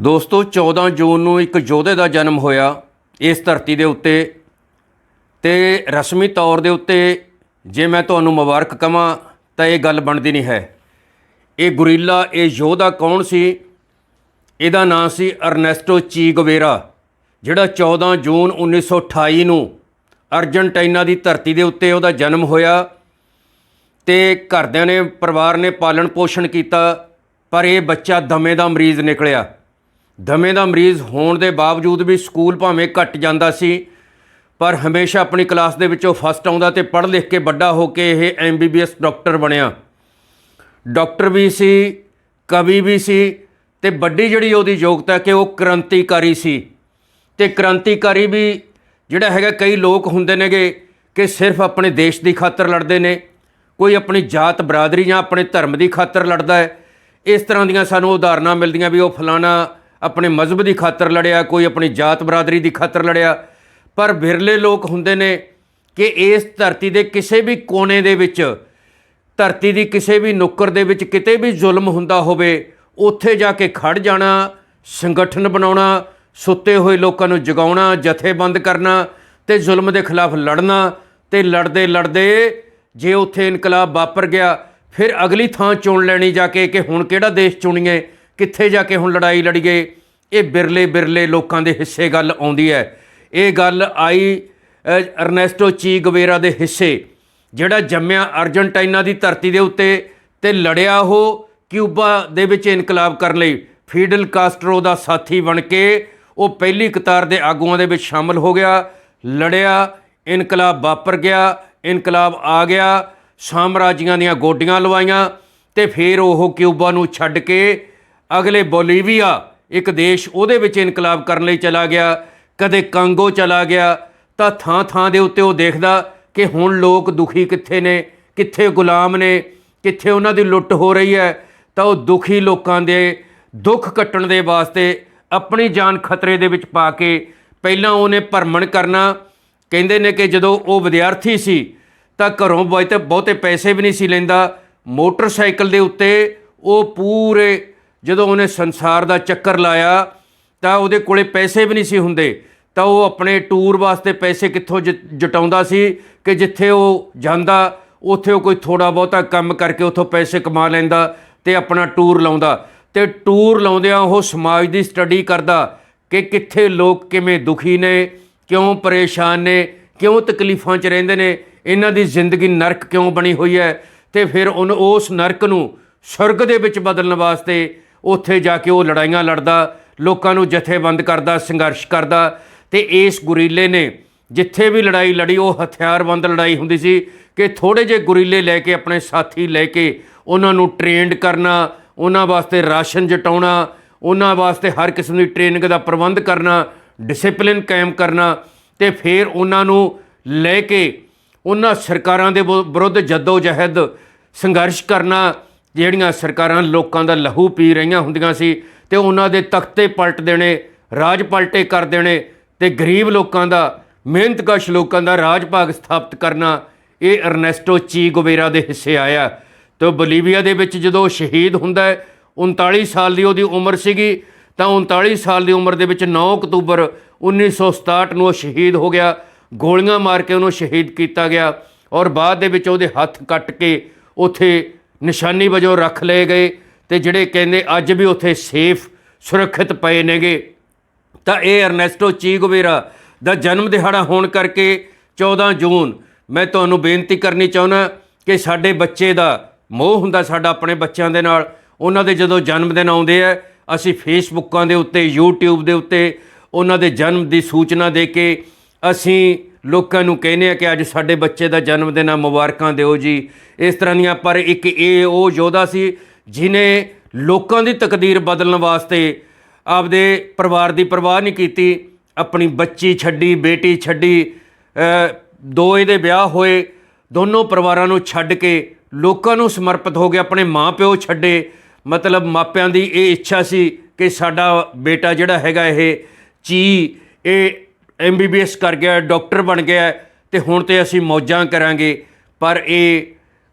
ਦੋਸਤੋ 14 ਜੂਨ ਨੂੰ ਇੱਕ ਯੋਧੇ ਦਾ ਜਨਮ ਹੋਇਆ ਇਸ ਧਰਤੀ ਦੇ ਉੱਤੇ ਤੇ ਰਸਮੀ ਤੌਰ ਦੇ ਉੱਤੇ ਜੇ ਮੈਂ ਤੁਹਾਨੂੰ ਮੁਬਾਰਕ ਕਹਾਂ ਤਾਂ ਇਹ ਗੱਲ ਬਣਦੀ ਨਹੀਂ ਹੈ। ਇਹ ਗੁਰੀਲਾ, ਇਹ ਯੋਧਾ ਕੌਣ ਸੀ? ਇਹਦਾ ਨਾਂ ਸੀ ਅਰਨੈਸਟੋ ਚੀਗਵੇਰਾ, ਜਿਹੜਾ 14 ਜੂਨ 1928 ਨੂੰ ਅਰਜਨਟਾਈਨਾ ਦੀ ਧਰਤੀ ਦੇ ਉੱਤੇ ਉਹਦਾ ਜਨਮ ਹੋਇਆ ਤੇ ਘਰਦਿਆਂ ਨੇ, ਪਰਿਵਾਰ ਨੇ ਪਾਲਣ ਪੋਸ਼ਣ ਕੀਤਾ, ਪਰ ਇਹ ਬੱਚਾ ਦਮੇ ਦਾ ਮਰੀਜ਼ ਨਿਕਲਿਆ। ਦਮੇ ਦਾ ਮਰੀਜ਼ ਹੋਣ ਦੇ ਬਾਵਜੂਦ ਵੀ ਸਕੂਲ ਭਾਵੇਂ ਘਟ ਜਾਂਦਾ ਸੀ, ਪਰ ਹਮੇਸ਼ਾ ਆਪਣੀ ਕਲਾਸ ਦੇ ਵਿੱਚੋਂ ਫਸਟ ਆਉਂਦਾ ਤੇ ਪੜ੍ਹ ਲਿਖ ਕੇ ਵੱਡਾ ਹੋ ਕੇ ਇਹ ਐਮਬੀਬੀਐਸ ਡਾਕਟਰ ਬਣਿਆ। ਡਾਕਟਰ ਵੀ ਸੀ, ਕਵੀ ਵੀ ਸੀ ਤੇ ਵੱਡੀ ਜਿਹੜੀ ਉਹਦੀ ਯੋਗਤਾ ਕਿ ਉਹ ਕ੍ਰਾਂਤੀਕਾਰੀ ਸੀ। ਤੇ ਕ੍ਰਾਂਤੀਕਾਰੀ ਵੀ ਜਿਹੜਾ ਹੈਗਾ ਕਈ ਲੋਕ ਹੁੰਦੇ ਨੇਗੇ ਕਿ ਸਿਰਫ ਆਪਣੇ ਦੇਸ਼ ਦੀ ਖਾਤਰ ਲੜਦੇ ਨੇ, ਕੋਈ ਆਪਣੀ ਜਾਤ ਬਰਾਦਰੀ ਜਾਂ ਆਪਣੇ ਧਰਮ ਦੀ ਖਾਤਰ ਲੜਦਾ ਹੈ। ਇਸ ਤਰ੍ਹਾਂ ਦੀਆਂ ਸਾਨੂੰ ਉਦਾਹਰਨਾਂ ਮਿਲਦੀਆਂ ਵੀ ਉਹ ਫਲਾਣਾ ਆਪਣੇ ਮਜ਼ਹਬ ਦੀ ਖਾਤਰ ਲੜਿਆ, ਕੋਈ ਆਪਣੀ ਜਾਤ ਬਰਾਦਰੀ ਦੀ ਖਾਤਰ ਲੜਿਆ। ਪਰ ਵਿਰਲੇ ਲੋਕ ਹੁੰਦੇ ਨੇ ਕਿ ਇਸ ਧਰਤੀ ਦੇ ਕਿਸੇ ਵੀ ਕੋਨੇ ਦੇ ਵਿੱਚ, ਧਰਤੀ ਦੀ ਕਿਸੇ ਵੀ ਨੁੱਕਰ ਦੇ ਵਿੱਚ ਕਿਤੇ ਵੀ ਜ਼ੁਲਮ ਹੁੰਦਾ ਹੋਵੇ, ਉੱਥੇ ਜਾ ਕੇ ਖੜ ਜਾਣਾ, ਸੰਗਠਨ ਬਣਾਉਣਾ, ਸੁੱਤੇ ਹੋਏ ਲੋਕਾਂ ਨੂੰ ਜਗਾਉਣਾ, ਜਥੇਬੰਦ ਕਰਨਾ ਤੇ ਜ਼ੁਲਮ ਦੇ ਖਿਲਾਫ ਲੜਨਾ ਤੇ ਲੜਦੇ ਲੜਦੇ ਜੇ ਉੱਥੇ ਇਨਕਲਾਬ ਵਾਪਰ ਗਿਆ, ਫਿਰ ਅਗਲੀ ਥਾਂ ਚੁਣ ਲੈਣੀ ਜਾ ਕੇ ਕਿ ਹੁਣ ਕਿਹੜਾ ਦੇਸ਼ ਚੁਣੀਏ? ਕਿੱਥੇ ਜਾ ਕੇ ਹੁਣ ਲੜਾਈ ਲੜੀਏ ਇਹ ਬਿਰਲੇ ਬਿਰਲੇ ਲੋਕਾਂ ਦੇ ਹਿੱਸੇ ਗੱਲ ਆਉਂਦੀ ਹੈ। ਇਹ ਗੱਲ ਆਈ ਅਰਨੈਸਟੋ ਚੀ ਗਵੇਰਾ ਦੇ ਹਿੱਸੇ, ਜਿਹੜਾ ਜੰਮਿਆ ਅਰਜਨਟਾਈਨਾ ਦੀ ਧਰਤੀ ਦੇ ਉੱਤੇ ਤੇ ਲੜਿਆ ਉਹ ਕਿਊਬਾ ਦੇ ਵਿੱਚ ਇਨਕਲਾਬ ਕਰਨ ਲਈ। ਫੀਡਲ ਕਾਸਟਰੋ ਦਾ ਸਾਥੀ ਬਣ ਕੇ ਉਹ ਪਹਿਲੀ ਕਤਾਰ ਦੇ ਆਗੂਆਂ ਦੇ ਵਿੱਚ ਸ਼ਾਮਲ ਹੋ ਗਿਆ, ਲੜਿਆ, ਇਨਕਲਾਬ ਵਾਪਰ ਗਿਆ, ਇਨਕਲਾਬ ਆ ਗਿਆ, ਸਾਮਰਾਜੀਆਂ ਦੀਆਂ ਗੋਡੀਆਂ ਲਵਾਈਆਂ ਤੇ ਫਿਰ ਉਹ ਕਿਊਬਾ ਨੂੰ ਛੱਡ ਕੇ ਅਗਲੇ ਬੋਲੀਵੀਆ, ਇੱਕ ਦੇਸ਼ ਉਹਦੇ ਵਿੱਚ ਇਨਕਲਾਬ ਕਰਨ ਲਈ ਚਲਾ ਗਿਆ, ਕਦੇ ਕਾਂਗੋ ਚਲਾ ਗਿਆ, ਤਾਂ ਥਾਂ ਥਾਂ ਦੇ ਉੱਤੇ ਉਹ ਦੇਖਦਾ ਕਿ ਹੁਣ ਲੋਕ ਦੁਖੀ ਕਿੱਥੇ ਨੇ, ਕਿੱਥੇ ਗੁਲਾਮ ਨੇ, ਕਿੱਥੇ ਉਹਨਾਂ ਦੀ ਲੁੱਟ ਹੋ ਰਹੀ ਹੈ, ਤਾਂ ਉਹ ਦੁਖੀ ਲੋਕਾਂ ਦੇ ਦੁੱਖ ਕੱਟਣ ਦੇ ਵਾਸਤੇ ਆਪਣੀ ਜਾਨ ਖਤਰੇ ਦੇ ਵਿੱਚ ਪਾ ਕੇ ਪਹਿਲਾਂ ਉਹਨੇ ਭਰਮਣ ਕਰਨਾ। ਕਹਿੰਦੇ ਨੇ ਕਿ ਜਦੋਂ ਉਹ ਵਿਦਿਆਰਥੀ ਸੀ, ਤਾਂ ਘਰੋਂ ਬਹੁਤੇ ਬਹੁਤੇ ਪੈਸੇ ਵੀ ਨਹੀਂ ਸੀ ਲੈਂਦਾ, ਮੋਟਰਸਾਈਕਲ ਦੇ ਉੱਤੇ ਉਹ ਪੂਰੇ ਜਦੋਂ ਉਹਨੇ ਸੰਸਾਰ ਦਾ ਚੱਕਰ ਲਾਇਆ, ਤਾਂ ਉਹਦੇ ਕੋਲੇ ਪੈਸੇ ਵੀ ਨਹੀਂ ਸੀ ਹੁੰਦੇ। ਤਾਂ ਉਹ ਆਪਣੇ ਟੂਰ ਵਾਸਤੇ ਪੈਸੇ ਕਿੱਥੋਂ ਜ- ਜਟਾਉਂਦਾ ਸੀ ਕਿ ਜਿੱਥੇ ਉਹ ਜਾਂਦਾ, ਉੱਥੇ ਉਹ ਕੋਈ ਥੋੜਾ ਬਹੁਤਾ ਕੰਮ ਕਰਕੇ ਉੱਥੋਂ ਪੈਸੇ ਕਮਾ ਲੈਂਦਾ ਤੇ ਆਪਣਾ ਟੂਰ ਲਾਉਂਦਾ। ਤੇ ਟੂਰ ਲਾਉਂਦਿਆਂ ਉਹ ਸਮਾਜ ਦੀ ਸਟੱਡੀ ਕਰਦਾ ਕਿ ਕਿੱਥੇ ਲੋਕ ਕਿਵੇਂ ਦੁਖੀ ਨੇ, ਕਿਉਂ ਪਰੇਸ਼ਾਨ ਨੇ, ਕਿਉਂ ਤਕਲੀਫਾਂ 'ਚ ਰਹਿੰਦੇ ਨੇ, ਇਹਨਾਂ ਦੀ ਜ਼ਿੰਦਗੀ ਨਰਕ ਕਿਉਂ ਬਣੀ ਹੋਈ ਹੈ। ਤੇ ਫਿਰ ਉਹਨ, ਉਸ ਨਰਕ ਨੂੰ ਸੁਰਗ ਦੇ ਵਿੱਚ ਬਦਲਣ ਵਾਸਤੇ ਉੱਥੇ ਜਾ ਕੇ ਉਹ ਲੜਾਈਆਂ ਲੜਦਾ, ਲੋਕਾਂ ਨੂੰ ਜਥੇਬੰਦ ਕਰਦਾ, ਸੰਘਰਸ਼ ਕਰਦਾ ਤੇ ਇਸ ਗੁਰੀਲੇ ਨੇ ਜਿੱਥੇ ਵੀ ਲੜਾਈ ਲੜੀ, ਉਹ ਹਥਿਆਰਬੰਦ ਲੜਾਈ ਹੁੰਦੀ ਸੀ ਕਿ ਥੋੜੇ ਜਿਹੇ ਗੁਰੀਲੇ ਲੈ ਕੇ, ਆਪਣੇ ਸਾਥੀ ਲੈ ਕੇ ਉਹਨਾਂ ਨੂੰ ਟ੍ਰੇਨਡ ਕਰਨਾ, ਉਹਨਾਂ ਵਾਸਤੇ ਰਾਸ਼ਨ ਜਟਾਉਣਾ, ਉਹਨਾਂ ਵਾਸਤੇ ਹਰ ਕਿਸਮ ਦੀ ਟ੍ਰੇਨਿੰਗ ਦਾ ਪ੍ਰਬੰਧ ਕਰਨਾ, ਡਿਸਪਲਿਨ ਕਾਇਮ ਕਰਨਾ ਤੇ ਫਿਰ ਉਹਨਾਂ ਨੂੰ ਲੈ ਕੇ ਉਹਨਾਂ ਸਰਕਾਰਾਂ ਦੇ ਵਿ- ਵਿਰੁੱਧ ਜੱਦੋ ਜਹਿਦ ਸੰਘਰਸ਼ ਕਰਨਾ ਜਿਹੜੀਆਂ ਸਰਕਾਰਾਂ ਲੋਕਾਂ ਦਾ ਲਹੂ ਪੀ ਰਹੀਆਂ ਹੁੰਦੀਆਂ ਸੀ ਤੇ ਉਹਨਾਂ ਦੇ ਤਖਤੇ ਪਲਟ ਦੇਣੇ, ਰਾਜ ਪਲਟੇ ਕਰ ਦੇਣੇ ਤੇ ਗਰੀਬ ਲੋਕਾਂ ਦਾ, ਮਿਹਨਤਕਸ਼ ਲੋਕਾਂ ਦਾ ਰਾਜ ਭਾਗ ਸਥਾਪਿਤ ਕਰਨਾ, ਇਹ ਅਰਨੈਸਟੋ ਚੀ ਗੋਵੇਰਾ ਦੇ ਹਿੱਸੇ ਆਇਆ। ਤੇ ਬੋਲੀਵੀਆ ਦੇ ਵਿੱਚ ਜਦੋਂ ਉਹ ਸ਼ਹੀਦ ਹੁੰਦਾ ਹੈ 39 ਸਾਲ ਦੀ ਉਹਦੀ ਉਮਰ ਸੀਗੀ, ਤਾਂ 39 ਸਾਲ ਦੀ ਉਮਰ ਦੇ ਵਿੱਚ 9 ਅਕਤੂਬਰ 1967 ਨੂੰ ਉਹ ਸ਼ਹੀਦ ਹੋ ਗਿਆ। ਗੋਲੀਆਂ ਮਾਰ ਕੇ ਉਹਨੂੰ ਸ਼ਹੀਦ ਕੀਤਾ ਗਿਆ ਔਰ ਬਾਅਦ ਦੇ ਵਿੱਚ ਉਹਦੇ ਹੱਥ ਕੱਟ ਕੇ ਉਥੇ ਨਿਸ਼ਾਨੀ ਵਜੋਂ ਰੱਖ ਲਏ ਗਏ ਤੇ ਜਿਹੜੇ ਕਹਿੰਦੇ ਅੱਜ ਵੀ ਉੱਥੇ ਸੇਫ, ਸੁਰੱਖਿਅਤ ਪਏ ਨੇਗੇ। ਤਾਂ ਇਹ ਅਰਨੈਸਟੋ ਚੀਗਵੇਰਾ ਦਾ ਜਨਮ ਦਿਹਾੜਾ ਹੋਣ ਕਰਕੇ 14 ਜੂਨ, ਮੈਂ ਤੁਹਾਨੂੰ ਬੇਨਤੀ ਕਰਨੀ ਚਾਹੁੰਦਾ ਕਿ ਸਾਡੇ ਬੱਚੇ ਦਾ ਮੋਹ ਹੁੰਦਾ ਸਾਡਾ ਆਪਣੇ ਬੱਚਿਆਂ ਦੇ ਨਾਲ। ਉਹਨਾਂ ਦੇ ਜਦੋਂ ਜਨਮ ਦਿਨ ਆਉਂਦੇ ਆ, ਅਸੀਂ ਫੇਸਬੁੱਕਾਂ ਦੇ ਉੱਤੇ, YouTube ਦੇ ਉੱਤੇ ਉਹਨਾਂ ਦੇ ਜਨਮ ਦੀ ਸੂਚਨਾ ਦੇ ਕੇ ਅਸੀਂ ਲੋਕਾਂ ਨੂੰ ਕਹਿੰਦੇ ਆ ਕਿ ਅੱਜ ਸਾਡੇ ਬੱਚੇ ਦਾ ਜਨਮ ਦਿਨ ਆ, ਮੁਬਾਰਕਾਂ ਦਿਓ ਜੀ। ਇਸ ਤਰ੍ਹਾਂ ਦੀਆਂ ਪਰ ਇੱਕ ਇਹ ਉਹ ਯੋਧਾ ਸੀ ਜਿਨੇ ਲੋਕਾਂ ਦੀ ਤਕਦੀਰ ਬਦਲਣ ਵਾਸਤੇ ਆਪਦੇ ਪਰਿਵਾਰ ਦੀ ਪਰਵਾਹ ਨਹੀਂ ਕੀਤੀ, ਆਪਣੀ ਬੱਚੀ ਛੱਡੀ, ਬੇਟੀ ਛੱਡੀ ਦੋ ਇਹਦੇ ਵਿਆਹ ਹੋਏ, ਦੋਨੋਂ ਪਰਿਵਾਰਾਂ ਨੂੰ ਛੱਡ ਕੇ ਲੋਕਾਂ ਨੂੰ ਸਮਰਪਿਤ ਹੋ ਗਿਆ ਆਪਣੇ ਮਾਪਿਓ ਛੱਡੇ। ਮਤਲਬ ਮਾਪਿਆਂ ਦੀ ਇਹ ਇੱਛਾ ਸੀ ਕਿ ਸਾਡਾ ਬੇਟਾ ਜਿਹੜਾ ਹੈਗਾ ਇਹ ਚੀ, ਇਹ ਐਮਬੀਬੀਐਸ ਕਰ ਗਿਆ, ਡਾਕਟਰ ਬਣ ਗਿਆ ਤੇ ਹੁਣ ਤੇ ਅਸੀਂ ਮੌਜਾਂ ਕਰਾਂਗੇ। ਪਰ ਇਹ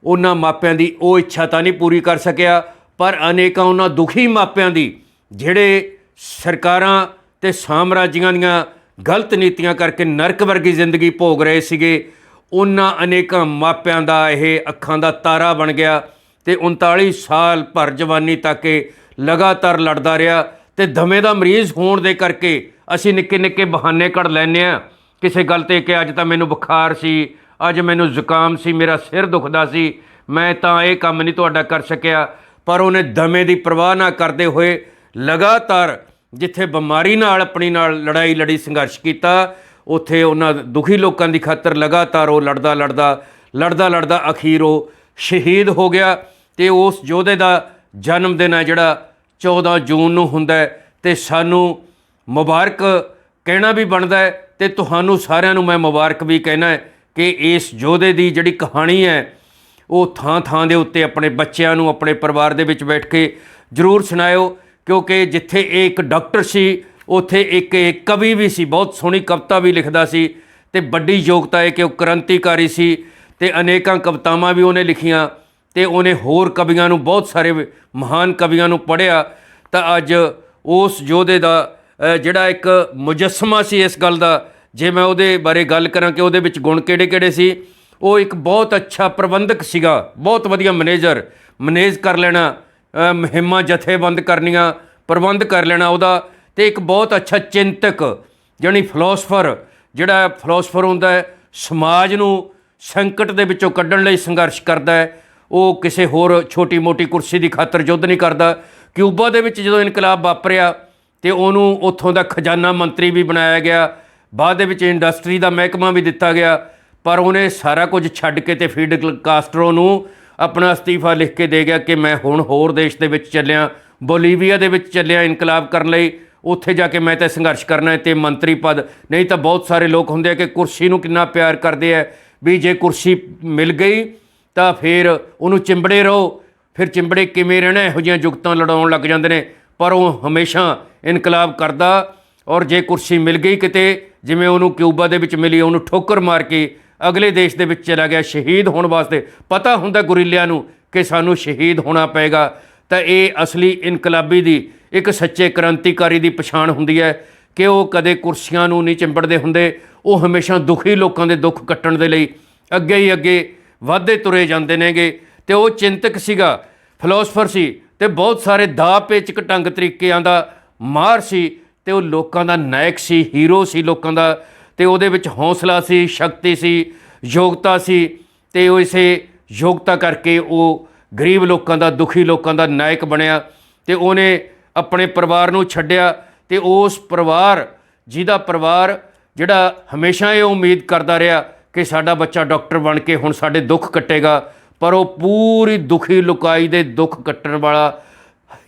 ਉਹਨਾਂ ਮਾਪਿਆਂ ਦੀ ਉਹ ਇੱਛਾ ਤਾਂ ਨਹੀਂ ਪੂਰੀ ਕਰ ਸਕਿਆ। ਪਰ ਅਨੇਕਾਂ ਉਹਨਾਂ ਦੁਖੀ ਮਾਪਿਆਂ ਦੀ ਜਿਹੜੇ ਸਰਕਾਰਾਂ ਤੇ ਸਾਮਰਾਜੀਆਂ ਦੀਆਂ ਗਲਤ ਨੀਤੀਆਂ ਕਰਕੇ ਨਰਕ ਵਰਗੀ ਜ਼ਿੰਦਗੀ ਭੋਗ ਰਹੇ ਸੀਗੇ, ਉਹਨਾਂ ਅਨੇਕਾਂ ਮਾਪਿਆਂ ਦਾ ਇਹ ਅੱਖਾਂ ਦਾ ਤਾਰਾ ਬਣ ਗਿਆ ਤੇ 39 ਸਾਲ ਭਰ ਜਵਾਨੀ ਤੱਕ ਇਹ ਲਗਾਤਾਰ ਲੜਦਾ ਰਿਹਾ ਤੇ ਦਮੇ ਦਾ ਮਰੀਜ਼ ਹੋਣ ਦੇ ਕਰਕੇ ਅਸੀਂ ਨਿੱਕੇ ਨਿੱਕੇ ਬਹਾਨੇ ਕੱਢ ਲੈਂਦੇ ਆ ਕਿਸੇ ਗੱਲ ਤੇ ਕਿ ਅੱਜ ਤਾਂ ਮੈਨੂੰ ਬੁਖਾਰ ਸੀ, ਅੱਜ ਮੈਨੂੰ ਜ਼ੁਕਾਮ ਸੀ, ਮੇਰਾ ਸਿਰ ਦੁਖਦਾ ਸੀ। ਮੈਂ ਤਾਂ ਇਹ ਕੰਮ ਨਹੀਂ ਤੁਹਾਡਾ ਕਰ ਸਕਿਆ। ਪਰ ਉਹਨੇ ਦਮੇ ਦੀ ਪਰਵਾਹ ਨਾ ਕਰਦੇ ਹੋਏ ਲਗਾਤਾਰ ਜਿੱਥੇ ਬਿਮਾਰੀ ਨਾਲ ਆਪਣੀ ਨਾਲ ਲੜਾਈ ਲੜੀ ਸੰਘਰਸ਼ ਕੀਤਾ, ਉੱਥੇ ਉਹਨਾਂ ਦੁਖੀ ਲੋਕਾਂ ਦੀ ਖਾਤਰ ਲਗਾਤਾਰ ਉਹ ਲੜਦਾ ਲੜਦਾ ਲੜਦਾ ਲੜਦਾ ਅਖੀਰ ਉਹ ਸ਼ਹੀਦ ਹੋ ਗਿਆ। ਤੇ ਉਸ ਯੋਧੇ ਦਾ ਜਨਮ ਦਿਨ ਹੈ ਜਿਹੜਾ 14 ਜੂਨ ਨੂੰ ਹੁੰਦਾ ਹੈ ਤੇ ਸਾਨੂੰ ਮੁਬਾਰਕ ਕਹਿਣਾ ਵੀ ਬਣਦਾ ਹੈ ਤੇ ਤੁਹਾਨੂੰ ਸਾਰਿਆਂ ਨੂੰ ਮੈਂ ਮੁਬਾਰਕ ਵੀ ਕਹਿਣਾ ਹੈ ਕਿ ਇਸ ਯੋਧੇ ਦੀ ਜਿਹੜੀ ਕਹਾਣੀ ਹੈ, ਉਹ ਥਾਂ ਥਾਂ ਦੇ ਉੱਤੇ ਆਪਣੇ ਬੱਚਿਆਂ ਨੂੰ, ਆਪਣੇ ਪਰਿਵਾਰ ਦੇ ਵਿੱਚ ਬੈਠ ਕੇ ਜ਼ਰੂਰ ਸੁਣਾਇਓ, ਕਿਉਂਕਿ ਜਿੱਥੇ ਇਹ ਇੱਕ ਡਾਕਟਰ ਸੀ, ਉੱਥੇ ਇੱਕ ਕਵੀ ਵੀ ਸੀ, ਬਹੁਤ ਸੋਹਣੀ ਕਵਿਤਾ ਵੀ ਲਿਖਦਾ ਸੀ ਤੇ ਵੱਡੀ ਯੋਗਤਾ ਹੈ ਕਿ ਉਹ ਕ੍ਰਾਂਤੀਕਾਰੀ ਸੀ ਤੇ ਅਨੇਕਾਂ ਕਵਿਤਾਵਾਂ ਵੀ ਉਹਨੇ ਲਿਖੀਆਂ ਤੇ ਉਹਨੇ ਹੋਰ ਕਵੀਆਂ ਨੂੰ, ਬਹੁਤ ਸਾਰੇ ਮਹਾਨ ਕਵੀਆਂ ਨੂੰ ਪੜ੍ਹਿਆ ਤਾਂ ਅੱਜ ਉਸ ਯੋਧੇ ਦਾ ਜਿਹੜਾ ਇੱਕ ਮੁਜੱਸਮਾ ਸੀ ਇਸ ਗੱਲ ਦਾ ਜੇ ਮੈਂ ਉਹਦੇ ਬਾਰੇ ਗੱਲ ਕਰਾਂ ਕਿ ਉਹਦੇ ਵਿੱਚ ਗੁਣ ਕਿਹੜੇ-ਕਿਹੜੇ ਸੀ ਉਹ ਇੱਕ ਬਹੁਤ ਅੱਛਾ ਪ੍ਰਬੰਧਕ ਸੀਗਾ ਬਹੁਤ ਵਧੀਆ ਮੈਨੇਜਰ ਮੈਨੇਜ ਕਰ ਲੈਣਾ ਅ, ਮੁਹਿੰਮਾਂ ਜਥੇਬੰਦ ਕਰਨੀਆਂ ਪ੍ਰਬੰਧ ਕਰ ਲੈਣਾ ਉਹਦਾ ਤੇ ਇੱਕ ਬਹੁਤ ਅੱਛਾ ਚਿੰਤਕ ਜਾਣੀ ਫਿਲਾਸਫਰ ਜਿਹੜਾ ਫਿਲਾਸਫਰ ਹੁੰਦਾ ਹੈ ਸਮਾਜ ਨੂੰ ਸੰਕਟ ਦੇ ਵਿੱਚੋਂ ਕੱਢਣ ਲਈ ਸੰਘਰਸ਼ ਕਰਦਾ ਹੈ ਉਹ ਕਿਸੇ ਹੋਰ ਛੋਟੀ-ਮੋਟੀ ਕੁਰਸੀ ਦੀ ਖਾਤਰ ਯੁੱਧ ਨਹੀਂ ਕਰਦਾ ਕਿਊਬਾ ਦੇ ਵਿੱਚ ਜਦੋਂ ਇਨਕਲਾਬ ਵਾਪਰਿਆ ਤੇ ਉਹਨੂੰ ਉੱਥੋਂ ਦਾ ਖਜ਼ਾਨਾ ਮੰਤਰੀ ਵੀ ਬਣਾਇਆ ਗਿਆ, ਬਾਅਦ ਦੇ ਵਿੱਚ ਇੰਡਸਟਰੀ ਦਾ ਮਹਿਕਮਾ ਵੀ ਦਿੱਤਾ ਗਿਆ, ਪਰ ਉਹਨੇ ਸਾਰਾ ਕੁਝ ਛੱਡ ਕੇ ਤੇ ਫੀਡਲ ਕਾਸਟਰੋ ਨੂੰ ਆਪਣਾ ਅਸਤੀਫਾ ਲਿਖ ਕੇ ਦੇ ਗਿਆ ਕਿ ਮੈਂ ਹੁਣ ਹੋਰ ਦੇਸ਼ ਦੇ ਵਿੱਚ ਚੱਲਿਆ, ਬੋਲੀਵੀਆ ਦੇ ਵਿੱਚ ਚੱਲਿਆ ਇਨਕਲਾਬ ਕਰਨ ਲਈ, ਉੱਥੇ ਜਾ ਕੇ ਮੈਂ ਤਾਂ ਸੰਘਰਸ਼ ਕਰਨਾ ਹੈ ਤੇ ਮੰਤਰੀ ਪਦ, ਨਹੀਂ ਤਾਂ ਬਹੁਤ ਸਾਰੇ ਲੋਕ ਹੁੰਦੇ ਆ ਕਿ ਕੁਰਸੀ ਨੂੰ ਕਿੰਨਾ ਪਿਆਰ ਕਰਦੇ ਆ, ਵੀ ਜੇ ਕੁਰਸੀ ਮਿਲ ਗਈ ਤਾਂ ਫਿਰ ਉਹਨੂੰ ਚਿੰਬੜੇ ਰਹੋ, ਫਿਰ ਚਿੰਬੜੇ ਕਿਵੇਂ ਰਹਿਣਾ, ਇਹੋ ਜਿਹੀਆਂ ਜੁਗਤਾਂ ਲੜਾਉਣ ਲੱਗ ਜਾਂਦੇ ਨੇ। ਪਰ ਉਹ ਹਮੇਸ਼ਾ ਇਨਕਲਾਬ ਕਰਦਾ ਔਰ ਜੇ ਕੁਰਸੀ ਮਿਲ ਗਈ ਕਿਤੇ, ਜਿਵੇਂ ਉਹਨੂੰ ਕਿਊਬਾ ਦੇ ਵਿੱਚ ਮਿਲੀ, ਉਹਨੂੰ ਠੋਕਰ ਮਾਰ ਕੇ ਅਗਲੇ ਦੇਸ਼ ਦੇ ਵਿੱਚ ਚਲਾ ਗਿਆ, ਸ਼ਹੀਦ ਹੋਣ ਵਾਸਤੇ। ਪਤਾ ਹੁੰਦਾ ਗੁਰੀਲਿਆਂ ਨੂੰ ਕਿ ਸਾਨੂੰ ਸ਼ਹੀਦ ਹੋਣਾ ਪਏਗਾ। ਤਾਂ ਇਹ ਅਸਲੀ ਇਨਕਲਾਬੀ ਦੀ ਇੱਕ ਸੱਚੇ ਕ੍ਰਾਂਤੀਕਾਰੀ ਦੀ ਪਛਾਣ ਹੁੰਦੀ ਹੈ ਕਿ ਉਹ ਕਦੇ ਕੁਰਸੀਆਂ ਨੂੰ ਨਹੀਂ ਚਿੰਬੜਦੇ ਹੁੰਦੇ। ਉਹ ਹਮੇਸ਼ਾ ਦੁਖੀ ਲੋਕਾਂ ਦੇ ਦੁੱਖ ਕੱਟਣ ਦੇ ਲਈ ਅੱਗੇ ਹੀ ਅੱਗੇ ਵਾਧੇ ਤੁਰੇ ਜਾਂਦੇ ਨੇਗੇ। ਤੇ ਉਹ ਚਿੰਤਕ ਸੀਗਾ, ਫਿਲਾਸਫਰ ਸੀ ਤੇ ਬਹੁਤ ਸਾਰੇ ਦਾ ਪੇਚਕ ਢੰਗ ਤਰੀਕਿਆਂ ਦਾ ਮਾਰ ਸੀ ਤੇ ਉਹ ਲੋਕਾਂ ਦਾ ਨਾਇਕ ਸੀ, ਹੀਰੋ ਸੀ ਲੋਕਾਂ ਦਾ, ਤੇ ਉਹਦੇ ਵਿੱਚ ਹੌਸਲਾ ਸੀ, ਸ਼ਕਤੀ ਸੀ, ਯੋਗਤਾ ਸੀ, ਤੇ ਉਹ ਇਸੇ ਯੋਗਤਾ ਕਰਕੇ ਉਹ ਗਰੀਬ ਲੋਕਾਂ ਦਾ, ਦੁਖੀ ਲੋਕਾਂ ਦਾ ਨਾਇਕ ਬਣਿਆ ਤੇ ਉਹਨੇ ਆਪਣੇ ਪਰਿਵਾਰ ਨੂੰ ਛੱਡਿਆ ਤੇ ਉਸ ਪਰਿਵਾਰ, ਜਿਹਦਾ ਪਰਿਵਾਰ ਜਿਹੜਾ ਹਮੇਸ਼ਾ ਇਹ ਉਮੀਦ ਕਰਦਾ ਰਿਹਾ ਕਿ ਸਾਡਾ ਬੱਚਾ ਡਾਕਟਰ ਬਣ ਕੇ ਹੁਣ ਸਾਡੇ ਦੁੱਖ ਕੱਟੇਗਾ ਪਰ ਉਹ ਪੂਰੀ ਦੁਖੀ ਲੁਕਾਈ ਦੇ ਦੁੱਖ ਕੱਟਣ ਵਾਲਾ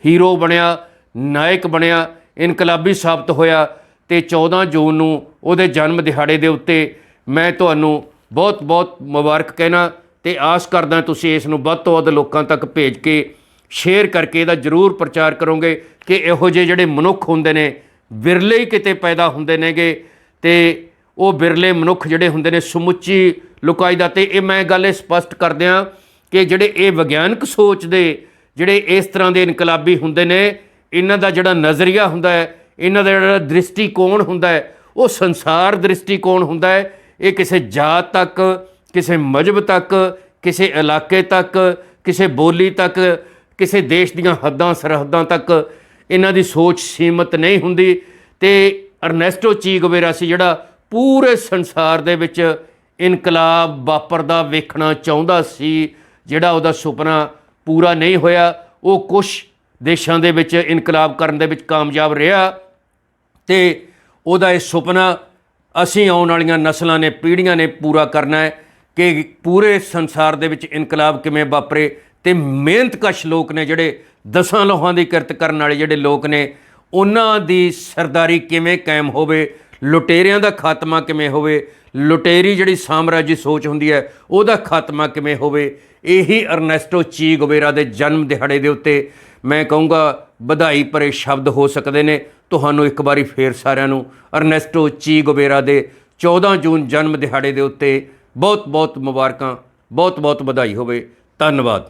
ਹੀਰੋ ਬਣਿਆ, ਨਾਇਕ ਬਣਿਆ, ਇਨਕਲਾਬੀ ਸਾਬਤ ਹੋਇਆ ਤੇ 14 ਜੂਨ ਨੂੰ ਉਹਦੇ ਜਨਮ ਦਿਹਾੜੇ ਦੇ ਉੱਤੇ ਮੈਂ ਤੁਹਾਨੂੰ ਬਹੁਤ ਬਹੁਤ ਮੁਬਾਰਕ ਕਹਿਣਾ ਤੇ ਆਸ ਕਰਦਾ ਤੁਸੀਂ ਇਸ ਨੂੰ ਵੱਧ ਤੋਂ ਵੱਧ ਲੋਕਾਂ ਤੱਕ ਭੇਜ ਕੇ ਸ਼ੇਅਰ ਕਰਕੇ ਇਹਦਾ ਜ਼ਰੂਰ ਪ੍ਰਚਾਰ ਕਰੋਗੇ ਕਿ ਇਹੋ ਜਿਹੇ ਜਿਹੜੇ ਮਨੁੱਖ ਹੁੰਦੇ ਨੇ, ਵਿਰਲੇ ਹੀ ਕਿਤੇ ਪੈਦਾ ਹੁੰਦੇ ਨੇਗੇ ਤੇ ਉਹ ਵਿਰਲੇ ਮਨੁੱਖ ਜਿਹੜੇ ਹੁੰਦੇ ਨੇ ਸਮੁੱਚੀ ਲੁਕਾਈ ਦਾ ਤੇ ਇਹ ਮੈਂ ਗੱਲ ਇਹ ਸਪਸ਼ਟ ਕਰਦਿਆਂ ਕਿ ਜਿਹੜੇ ਇਹ ਵਿਗਿਆਨਕ ਸੋਚ ਦੇ ਜਿਹੜੇ ਇਸ ਤਰ੍ਹਾਂ ਦੇ ਇਨਕਲਾਬੀ ਹੁੰਦੇ ਨੇ, ਇਹਨਾਂ ਦਾ ਜਿਹੜਾ ਨਜ਼ਰੀਆ ਹੁੰਦਾ ਹੈ, ਇਹਨਾਂ ਦਾ ਜਿਹੜਾ ਦ੍ਰਿਸ਼ਟੀਕੋਣ ਹੁੰਦਾ ਹੈ, ਉਹ ਸੰਸਾਰ ਦ੍ਰਿਸ਼ਟੀਕੋਣ ਹੁੰਦਾ ਹੈ। ਇਹ ਕਿਸੇ ਜਾਤ ਤੱਕ, ਕਿਸੇ ਮਜਬ ਤੱਕ, ਕਿਸੇ ਇਲਾਕੇ ਤੱਕ, ਕਿਸੇ ਬੋਲੀ ਤੱਕ, ਕਿਸੇ ਦੇਸ਼ ਦੀਆਂ ਹੱਦਾਂ ਸਰਹੱਦਾਂ ਤੱਕ ਇਹਨਾਂ ਦੀ ਸੋਚ ਸੀਮਤ ਨਹੀਂ ਹੁੰਦੀ। ਤੇ ਅਰਨੈਸਟੋ ਚੀ ਗੁਵੇਰਾ ਸੀ ਜਿਹੜਾ ਪੂਰੇ ਸੰਸਾਰ ਦੇ ਵਿੱਚ ਇਨਕਲਾਬ ਵਾਪਰਦਾ ਵੇਖਣਾ ਚਾਹੁੰਦਾ ਸੀ। ਜਿਹੜਾ ਉਹਦਾ ਸੁਪਨਾ ਪੂਰਾ ਨਹੀਂ ਹੋਇਆ, ਉਹ ਕੁਝ ਦੇਸ਼ਾਂ ਦੇ ਵਿੱਚ ਇਨਕਲਾਬ ਕਰਨ ਦੇ ਵਿੱਚ ਕਾਮਯਾਬ ਰਿਹਾ ਤੇ ਉਹਦਾ ਇਹ ਸੁਪਨਾ ਅਸੀਂ ਆਉਣ ਵਾਲੀਆਂ ਨਸਲਾਂ ਨੇ, ਪੀੜ੍ਹੀਆਂ ਨੇ ਪੂਰਾ ਕਰਨਾ ਹੈ ਕਿ ਪੂਰੇ ਸੰਸਾਰ ਦੇ ਵਿੱਚ ਇਨਕਲਾਬ ਕਿਵੇਂ ਵਾਪਰੇ ਤੇ ਮਿਹਨਤਕਸ਼ ਲੋਕ ਨੇ ਜਿਹੜੇ ਦਸਾਂ ਲੋਹਾਂ ਦੀ ਕਿਰਤ ਕਰਨ ਵਾਲੇ ਜਿਹੜੇ ਲੋਕ ਨੇ, ਉਹਨਾਂ ਦੀ ਸਰਦਾਰੀ ਕਿਵੇਂ ਕਾਇਮ ਹੋਵੇ, ਲੁਟੇਰਿਆਂ ਦਾ ਖਾਤਮਾ ਕਿਵੇਂ ਹੋਵੇ, ਲੁਟੇਰੀ ਜਿਹੜੀ ਸਾਮਰਾਜੀ ਸੋਚ ਹੁੰਦੀ ਹੈ, ਉਹਦਾ ਖਾਤਮਾ ਕਿਵੇਂ ਹੋਵੇ ਇਹੀ ਅਰਨੈਸਟੋ ਚੀ ਗੁਵੇਰਾ ਦੇ ਜਨਮ ਦਿਹਾੜੇ ਦੇ ਉੱਤੇ ਮੈਂ ਕਹੂੰਗਾ, ਵਧਾਈ ਭਰੇ ਸ਼ਬਦ ਹੋ ਸਕਦੇ ਨੇ। ਤੁਹਾਨੂੰ ਇੱਕ ਵਾਰੀ ਫੇਰ ਸਾਰਿਆਂ ਨੂੰ ਅਰਨੈਸਟੋ ਚੀ ਗੁਵੇਰਾ ਦੇ 14 ਜੂਨ ਜਨਮ ਦਿਹਾੜੇ ਦੇ ਉੱਤੇ ਬਹੁਤ ਬਹੁਤ ਮੁਬਾਰਕਾਂ ਬਹੁਤ ਬਹੁਤ ਵਧਾਈ ਹੋਵੇ। ਧੰਨਵਾਦ।